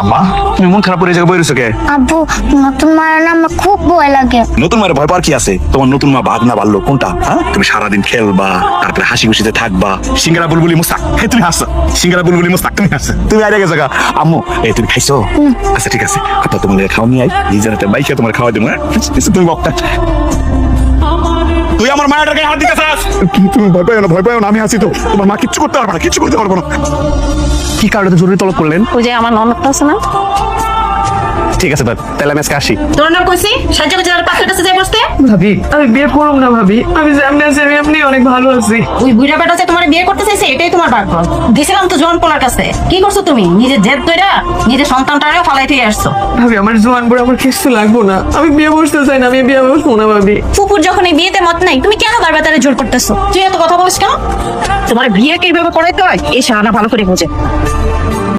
আম্মা তুমি মন খারাপ করে এই জায়গায় বই কে? আব্বু নতুন মারা না আমার খুব ভয় লাগে। নতুন মায়ের ভয় পাওয়ার কি আছে? তোমার নতুন মা বাঘ না বাড়লো কোনটা? হ্যাঁ? তুমি সারাদিন খেলবা তারপরে হাসি খুশিতে থাকবা। সিঙ্গারা বুলবুলি মুস্তাক। হে তুমি হাসো সিঙ্গারা বুলবুলি মুস্তাক তুমি হাসো তুমি আরে গেছো। আম্মু এই তুমি খাইছো? আচ্ছা ঠিক আছে। আপা তোমার খাওয়া নিয়ে আই নিজের হাতে বাইকে তোমার খাওয়া দেবো হ্যাঁ? আচ্ছা, তুমি বকটা। তুই আমার মায়ের গায়ে হাত দিতে চাস কি তুমি ভয় পাইও না ভয় পাইও না আমি আছি তো। তোমার মা কিচ্ছু করতে পারবে না কিচ্ছু করতে পারব না। কি কারণে জরুরি তলব করলেন? ওই যে আমার ননদটা আছে না? ঠিক আছে তাহলে আমি আজকে আসি। তোর নাম কইছি? সাহায্য করে পাখির কাছে ভাবি। আমি বিয়ে করব না ভাবি। আমি যেমনি আছি আমি এমনি অনেক ভালো আছি। ওই বুড়া বেটা যে তোমার বিয়ে করতে চাইছে এটাই তোমার ভাগ্য। দিছিলাম তো জোয়ান পোলার কাছে। কি করছ তুমি? নিজের জেদ তৈরা নিজের সন্তানটারেও ফালাই থেকে আসছো। ভাবি আমার জোয়ান বুড়ো আমার কিছু লাগবো না। আমি বিয়ে বসতে চাই না আমি বিয়ে বসবো না ভাবি। ফুপুর যখন এই বিয়েতে মত নাই তুমি কেন বারবার তারা জোর করতেছো? তুই এত কথা বলিস কেন? তোমার বিয়ে কীভাবে করাইতে হয় এই শাহানা ভালো করে বোঝে।